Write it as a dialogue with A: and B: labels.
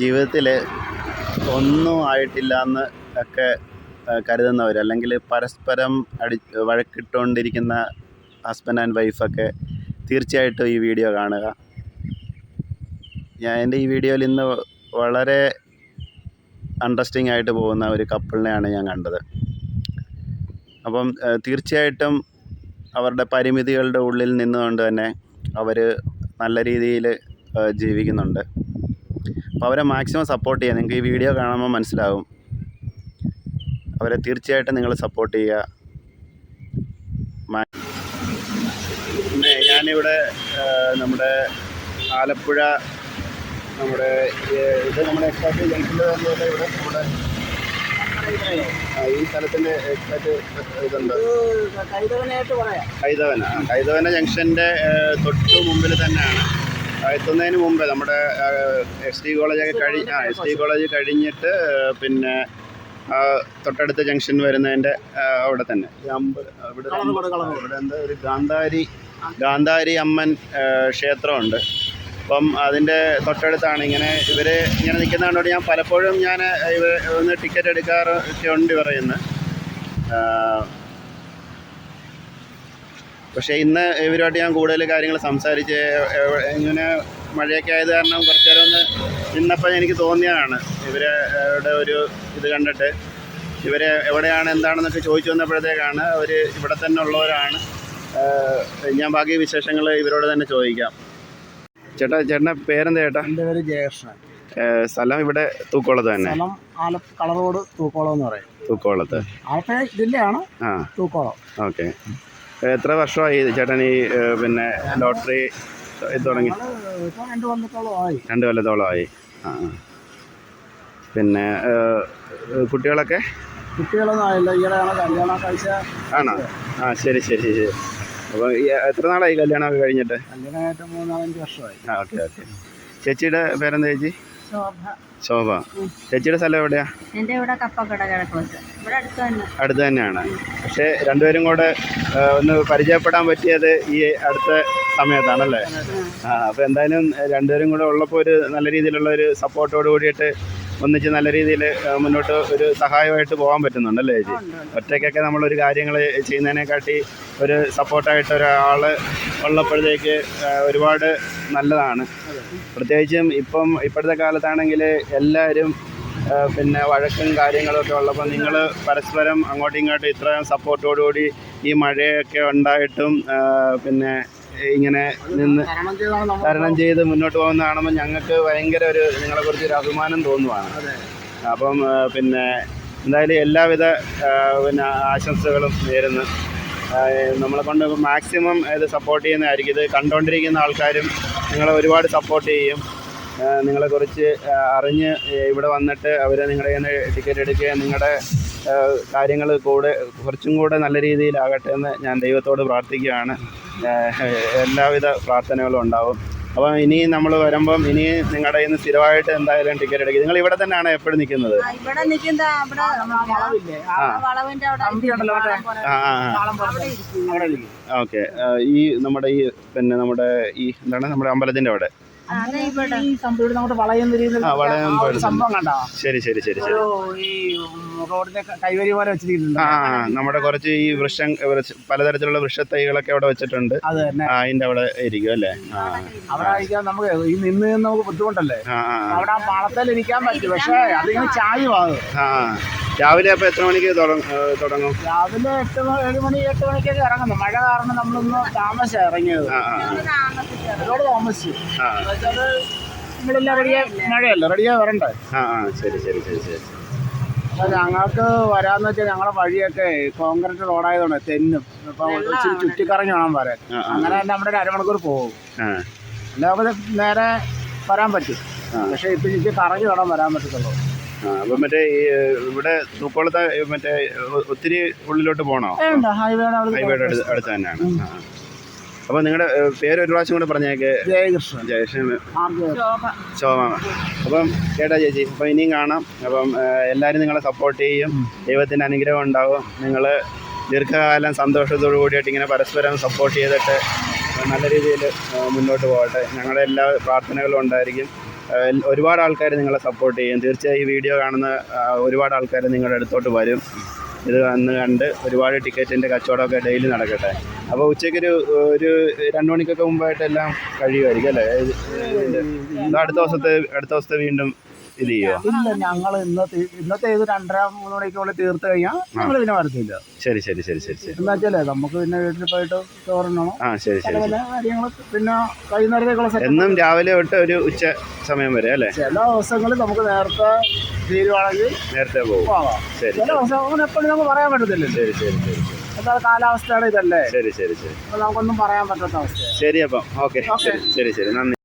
A: ജീവിതത്തിൽ ഒന്നും ആയിട്ടില്ല എന്ന് ഒക്കെ കരുതുന്നവർ അല്ലെങ്കിൽ പരസ്പരം അടി വഴക്കിട്ടുകൊണ്ടിരിക്കുന്ന ഹസ്ബൻഡ് ആൻഡ് വൈഫൊക്കെ തീർച്ചയായിട്ടും ഈ വീഡിയോ കാണുക. ഞാൻ എന്റെ ഈ വീഡിയോയിൽ ഇന്ന് വളരെ അണ്ടർസ്റ്റിങ് ആയിട്ട് പോകുന്ന ഒരു കപ്പിളിനെയാണ് ഞാൻ കണ്ടത്. അപ്പം തീർച്ചയായിട്ടും അവരുടെ പരിമിതികളുടെ ഉള്ളിൽ നിന്നുകൊണ്ട് തന്നെ അവർ നല്ല രീതിയിൽ ജീവിക്കുന്നുണ്ട്. അപ്പോൾ അവരെ മാക്സിമം സപ്പോർട്ട് ചെയ്യുക. നിങ്ങൾക്ക് ഈ വീഡിയോ കാണുമ്പോൾ മനസ്സിലാവും. അവരെ തീർച്ചയായിട്ടും നിങ്ങൾ സപ്പോർട്ട് ചെയ്യുക. ഞാനിവിടെ നമ്മുടെ ആലപ്പുഴ നമ്മുടെ ഇത് നമ്മുടെ എക്സാക്ട് ജംഗ്ഷനിൽ വരുന്നത് ഇവിടെ? നമ്മുടെ ഈ സ്ഥലത്തിന്റെ എക്സാക്ട് ഇതുണ്ട്. കൈതവന കൈതവന ജംഗ്ഷന്റെ തൊട്ട് മുമ്പിൽ തന്നെയാണ്. എത്തുന്നതിന് മുമ്പേ നമ്മുടെ എസ് ടി കോളേജൊക്കെ കഴിഞ്ഞ് ആ എസ് ടി കോളേജ് കഴിഞ്ഞിട്ട് പിന്നെ തൊട്ടടുത്ത ജംഗ്ഷൻ വരുന്നതിന്റെ അവിടെ തന്നെ. ഇവിടെ എന്താ ഒരു ഗാന്ധാരി ഗാന്ധാരി അമ്മൻ ക്ഷേത്രമുണ്ട്. അപ്പം അതിന്റെ തൊട്ടടുത്താണ് ഇങ്ങനെ ഇവർ ഇങ്ങനെ നിൽക്കുന്നതുകൊണ്ട് ഞാൻ പലപ്പോഴും ഞാൻ ഇവർ ഒന്ന് ടിക്കറ്റ് എടുക്കാറ് ഒക്കെ ഉണ്ട് പറയുന്നത് പക്ഷേ ഇന്ന് ഇവരുമായിട്ട് ഞാൻ കൂടുതൽ കാര്യങ്ങൾ സംസാരിച്ച് ഇങ്ങനെ മഴയൊക്കെ ആയത് കാരണം കുറച്ച് നേരം ഒന്ന് നിന്നപ്പോൾ എനിക്ക് തോന്നിയതാണ് ഇവരുടെ ഒരു ഇത് കണ്ടിട്ട്. ഇവർ എവിടെയാണ് എന്താണെന്നൊക്കെ ചോദിച്ചു വന്നപ്പോഴത്തേക്കാണ് അവർ ഇവിടെ തന്നെ ഉള്ളവരാണ്. ഞാൻ ബാക്കി വിശേഷങ്ങൾ ഇവരോട് തന്നെ ചോദിക്കാം. ചേട്ടാ ചേട്ടന്റെ പേരെന്താ ചേട്ടാ?
B: എന്റെ പേര് ജയകൃഷ്ണൻ.
A: സ്ഥലം ഇവിടെ തൂക്കോളത്ത് തന്നെ?
B: സ്ഥലം കളറോട് തൂക്കോളം എന്ന് പറയും.
A: തൂക്കോളത്ത്.
B: ആലപ്പുഴ ജില്ലയാണ് തൂക്കോളം.
A: ഓക്കെ. എത്ര വർഷമായി ചേട്ടൻ ഈ പിന്നെ ലോട്ടറി തുടങ്ങി?
B: രണ്ട് കൊല്ലത്തോളം ആയി
A: രണ്ട് കൊല്ലത്തോളമായി. ആ ആ. പിന്നെ കുട്ടികളൊക്കെ?
B: കുട്ടികളൊന്നും ആയില്ല. ഈയിടെയാണ് കല്യാണം കഴിച്ച?
A: ആണോ? ആ ശരി ശരി ശരി. അപ്പോൾ എത്ര നാളായി കല്യാണമൊക്കെ കഴിഞ്ഞിട്ട്?
B: കല്യാണമായിട്ട് മൂന്നാലഞ്ച് വർഷമായി.
A: ആ ഓക്കെ ഓക്കെ. ചേച്ചിയുടെ പേരെന്താ ചേച്ചി?
C: ശോഭ.
A: ചേച്ചിയുടെ സ്ഥലം എവിടെയാ?
C: എന്റെ ഇവിടെ കപ്പക്കട കിഴക്കോട്ട്. ഇവിടെ അടുത്ത് തന്നെ.
A: അടുത്ത് തന്നെയാണ്. പക്ഷേ രണ്ടുപേരും കൂടെ ഒന്ന് പരിചയപ്പെടാൻ പറ്റിയത് ഈ അടുത്ത സമയത്താണല്ലേ? ആ. അപ്പോൾ എന്തായാലും രണ്ടുപേരും കൂടെ ഉള്ളപ്പോൾ ഒരു നല്ല രീതിയിലുള്ള ഒരു സപ്പോർട്ടോട് കൂടിയിട്ട് ഒന്നിച്ച് നല്ല രീതിയിൽ മുന്നോട്ട് ഒരു സഹായമായിട്ട് പോകാൻ പറ്റുന്നുണ്ടല്ലേ ചേച്ചി? ഒറ്റയ്ക്കൊക്കെ നമ്മളൊരു കാര്യങ്ങൾ ചെയ്യുന്നതിനെക്കാട്ടി ഒരു സപ്പോർട്ടായിട്ട് ഒരാൾ ഉള്ളപ്പോഴത്തേക്ക് ഒരുപാട് നല്ലതാണ്. പ്രത്യേകിച്ചും ഇപ്പം ഇപ്പോഴത്തെ കാലത്താണെങ്കിൽ എല്ലാവരും പിന്നെ വഴക്കും കാര്യങ്ങളൊക്കെ ഉള്ളപ്പോൾ നിങ്ങൾ പരസ്പരം അങ്ങോട്ടും ഇങ്ങോട്ടും ഇത്രയും സപ്പോർട്ടോടുകൂടി ഈ മഴയൊക്കെ ഉണ്ടായിട്ടും പിന്നെ ഇങ്ങനെ നിന്ന്
B: തരണം
A: ചെയ്ത് മുന്നോട്ട് പോകുന്ന കാണുമ്പോൾ ഞങ്ങൾക്ക് ഭയങ്കര ഒരു നിങ്ങളെക്കുറിച്ച് ഒരു അഭിമാനം തോന്നുവാണ്. അപ്പം പിന്നെ എന്തായാലും എല്ലാവിധ പിന്നെ ആശംസകളും നേരുന്നു. നമ്മളെ കൊണ്ട് മാക്സിമം ഇത് സപ്പോർട്ട് ചെയ്യുന്നതായിരിക്കും. ഇത് കണ്ടുകൊണ്ടിരിക്കുന്ന ആൾക്കാരും നിങ്ങളെ ഒരുപാട് സപ്പോർട്ട് ചെയ്യും. നിങ്ങളെക്കുറിച്ച് അറിഞ്ഞ് ഇവിടെ വന്നിട്ട് അവർ നിങ്ങളുടെ കയ്യിൽ ടിക്കറ്റ് എടുക്കുകയും നിങ്ങളുടെ കാര്യങ്ങൾ കൂടെ കുറച്ചും കൂടെ നല്ല രീതിയിലാകട്ടെ എന്ന് ഞാൻ ദൈവത്തോട് പ്രാർത്ഥിക്കുകയാണ്. എല്ലാവിധ പ്രാർത്ഥനകളും ഉണ്ടാവും. അപ്പം ഇനി നമ്മൾ വരുമ്പം ഇനി നിങ്ങളുടെ കയ്യിൽ നിന്ന് സ്ഥിരമായിട്ട് എന്തായാലും ടിക്കറ്റ് എടുക്കുക. നിങ്ങൾ ഇവിടെ തന്നെയാണ് എപ്പോഴും നിൽക്കുന്നത്? ഓക്കെ ഈ നമ്മുടെ ഈ പിന്നെ നമ്മുടെ ഈ എന്താണ് നമ്മുടെ അമ്പലത്തിന്റെ അവിടെ.
B: ഈ സംഭവം നമ്മുടെ വളയുന്ന രീതിയിൽ സംഭവം കണ്ടോ?
A: ശരി ശരി ശരി ശരി.
B: ഈ റോഡിന്റെ കൈവരി പോലെ
A: ആ നമ്മുടെ കുറച്ച് ഈ വൃക്ഷം വൃക്ഷ- പലതരത്തിലുള്ള വൃക്ഷത്തൈകളൊക്കെ അവിടെ വെച്ചിട്ടുണ്ട്. അതിന്റെ അവിടെ ഇരിക്കും അല്ലേ?
B: അവിടെ ഇരിക്കാൻ നമുക്ക് ഈ നിന്ന് നിന്ന് നമുക്ക് ബുദ്ധിമുട്ടല്ലേ. അവിടെ ആ പാളത്തിൽ ഇരിക്കാൻ പറ്റും. പക്ഷേ അതിങ്ങനെ ചായ
A: ആ. രാവിലെ അപ്പോൾ എത്ര മണിക്ക് തുടങ്ങും
B: രാവിലെ എട്ട് മണി ഏഴ് മണി എട്ട് മണിക്കൊക്കെ ഇറങ്ങുന്നു മഴ കാരണം നമ്മളൊന്ന് താമസം ഇറങ്ങിയത്. ഒരുപാട് താമസിച്ചു. നമ്മളെല്ലാം റെഡിയാ? മഴയല്ല? റെഡിയാ വരണ്ടേ?
A: ആ ആ ശരി ശരി ശരി ശരി.
B: അപ്പൊ ഞങ്ങൾക്ക് വരാന്ന് വെച്ചാൽ ഞങ്ങളുടെ വഴിയൊക്കെ കോൺക്രീറ്റ് റോഡായതുകൊണ്ട് തെന്നും. ഇപ്പൊ ഇച്ചിരി ചുറ്റിക്കറങ്ങി വേണം വരാൻ.
A: ആ
B: അങ്ങനെ തന്നെ നമ്മുടെ ഒരു അരമണിക്കൂർ പോകും. അല്ലാതെ നേരെ വരാൻ പറ്റും. പക്ഷെ ഇപ്പൊ എനിക്ക് കറങ്ങി വേണം വരാൻ പറ്റത്തുള്ളൂ.
A: അപ്പം മറ്റേ ഈ ഇവിടെ തൂക്കോളത്തെ മറ്റേ ഒത്തിരി ഉള്ളിലോട്ട് പോകണോ
B: വേണ്ട ഹൈവേയുടെ അവിടെ
A: ഹൈവേയുടെ അടുത്ത് അടുത്ത് തന്നെയാണ്. ആ ആ. അപ്പോൾ നിങ്ങളുടെ പേര് ഒരു പ്രാവശ്യം കൂടെ പറഞ്ഞേക്ക്.
B: ജയകൃഷ്ണൻ.
A: ജയകൃഷ്ണൻ.
C: ശോഭ
A: ശോഭ. അപ്പം കേട്ടാ ചേച്ചി അപ്പം ഇനിയും കാണാം. അപ്പം ഏഹ്, എല്ലാവരും നിങ്ങളെ സപ്പോർട്ട് ചെയ്യും. ദൈവത്തിന്റെ അനുഗ്രഹം ഉണ്ടാവും. നിങ്ങൾ ദീർഘകാലം സന്തോഷത്തോടു കൂടിയിട്ട് ഇങ്ങനെ പരസ്പരം സപ്പോർട്ട് ചെയ്തിട്ട് നല്ല രീതിയിൽ മുന്നോട്ട് പോകട്ടെ. ഞങ്ങളുടെ എല്ലാ പ്രാർത്ഥനകളും ഉണ്ടായിരിക്കും. ഒരുപാട് ആൾക്കാർ നിങ്ങളെ സപ്പോർട്ട് ചെയ്യും. തീർച്ചയായും ഈ വീഡിയോ കാണുന്ന ഒരുപാട് ആൾക്കാർ നിങ്ങളുടെ അടുത്തോട്ട് വരും. ഇത് വന്ന് കണ്ട് ഒരുപാട് ടിക്കറ്റിന്റെ കച്ചവടമൊക്കെ ഡെയിലി നടക്കട്ടെ. അപ്പോൾ ഉച്ചയ്ക്ക് ഒരു രണ്ട് മണിക്കൊക്കെ മുമ്പായിട്ടെല്ലാം കഴിയുമായിരിക്കും അല്ലേ? അടുത്ത ദിവസത്തെ അടുത്ത ദിവസത്തെ വീണ്ടും ഇത്
B: ഇല്ല ഞങ്ങൾ ഇന്നത്തെ ഇന്നത്തെ ഏത് രണ്ടര മൂന്ന് മണിക്കുള്ളിൽ തീർത്ത് കഴിഞ്ഞാൽ ഞങ്ങൾ പിന്നെ വരത്തില്ല.
A: ശരി ശരി ശരി ശരി ശരി.
B: എന്താ വെച്ചാലേ നമുക്ക് പിന്നെ വീട്ടിൽ പോയിട്ട് ചോറണോ
A: ആ ശരി ശരി
B: പല കാര്യങ്ങൾ പിന്നെ വൈകുന്നേരത്തേക്കുള്ള
A: എന്നും രാവിലെ തൊട്ട് ഒരു ഉച്ച സമയം വരെ അല്ലേ?
B: ചില ദിവസങ്ങളിൽ നമുക്ക് നേരത്തെ തീരുവാണെങ്കിൽ
A: നേരത്തെ പോകും. ശരി
B: ചില ദിവസം അങ്ങനെ എപ്പോഴും നമുക്ക് പറയാൻ പറ്റത്തില്ല
A: ശരി ശരി ശരി
B: കാലാവസ്ഥയാണ് കാലാവസ്ഥയുടെ ഇതല്ലേ?
A: ശരി ശരി ശരി.
B: നമുക്കൊന്നും പറയാൻ പറ്റാത്ത അവസ്ഥ
A: ശരി അപ്പം. ഓക്കെ. ശരി ശരി. നന്ദി.